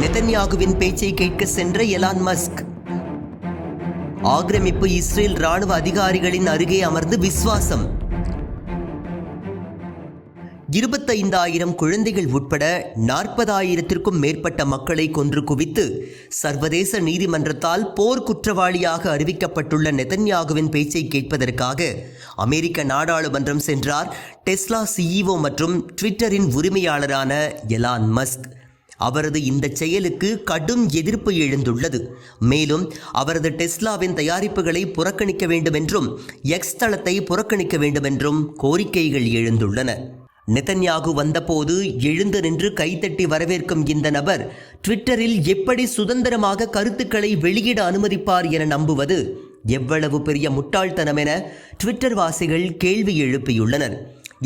நெதன்யாகுவின் பேச்சை கேட்க சென்ற எலான் மஸ்க். ஆக்கிரமிப்பு இஸ்ரேல் ராணுவ அதிகாரிகளின் அருகே அமர்ந்து விசுவாசம். இருபத்தைந்தாயிரம் குழந்தைகள் உட்பட நாற்பதாயிரத்திற்கும் மேற்பட்ட மக்களை கொன்று குவித்து சர்வதேச நீதிமன்றத்தால் போர் குற்றவாளியாக அறிவிக்கப்பட்டுள்ள நெதன்யாகுவின் பேச்சை கேட்பதற்காக அமெரிக்க நாடாளுமன்றம் சென்றார் டெஸ்லா சிஇஓ மற்றும் ட்விட்டரின் உரிமையாளரான எலான் மஸ்க். அவரது இந்த செயலுக்கு கடும் எதிர்ப்பு எழுந்துள்ளது. மேலும் அவரது டெஸ்லாவின் தயாரிப்புகளை புறக்கணிக்க வேண்டுமென்றும் எக்ஸ் தளத்தை புறக்கணிக்க வேண்டுமென்றும் கோரிக்கைகள் எழுந்துள்ளன. நெதன்யாகு வந்தபோது எழுந்து நின்று கைத்தட்டி வரவேற்கும் இந்த நபர் ட்விட்டரில் எப்படி சுதந்திரமாக கருத்துக்களை வெளியிட அனுமதிப்பார் என நம்புவது எவ்வளவு பெரிய முட்டாள்தனம் என ட்விட்டர் வாசிகள் கேள்வி எழுப்பியுள்ளனர்.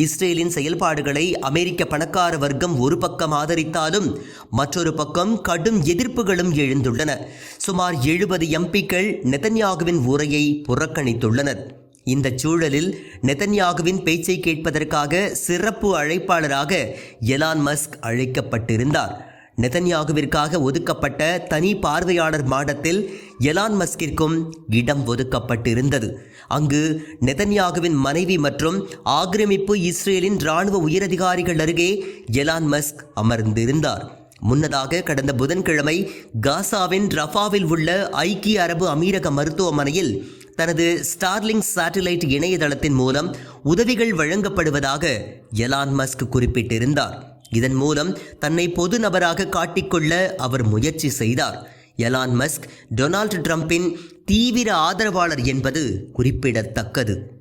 இஸ்ரேலின் செயல்பாடுகளை அமெரிக்க பணக்கார வர்க்கம் ஒரு பக்கம் ஆதரித்தாலும் மற்றொரு பக்கம் கடும் எதிர்ப்புகளும் எழுந்துள்ளன. சுமார் எழுபது எம்பிக்கள் நெதன்யாகுவின் உரையை புறக்கணித்துள்ளனர். இந்த சூழலில் நெதன்யாகுவின் பேச்சை கேட்பதற்காக சிறப்பு அழைப்பாளராக எலான் மஸ்க் அழைக்கப்பட்டிருந்தார். நெதன்யாகுவிற்காக ஒதுக்கப்பட்ட தனி பார்வையாளர் மாடத்தில் எலான் மஸ்கிற்கும் இடம் ஒதுக்கப்பட்டிருந்தது. அங்கு நெதன்யாகுவின் மனைவி மற்றும் ஆக்கிரமிப்பு இஸ்ரேலின் இராணுவ உயரதிகாரிகள் அருகே எலான் மஸ்க் அமர்ந்திருந்தார். முன்னதாக கடந்த புதன்கிழமை காசாவின் ரஃபாவில் உள்ள ஐக்கிய அரபு அமீரக மருத்துவமனையில் தனது ஸ்டார்லிங் சேட்டலைட் இணையதளத்தின் மூலம் உதவிகள் வழங்கப்படுவதாக எலான் மஸ்க் குறிப்பிட்டிருந்தார். இதன் மூலம் தன்னை பொது நபராக காட்டிக்கொள்ள அவர் முயற்சி செய்தார். எலான் மஸ்க் டொனால்டு ட்ரம்பின் தீவிர ஆதரவாளர் என்பது குறிப்பிடத்தக்கது.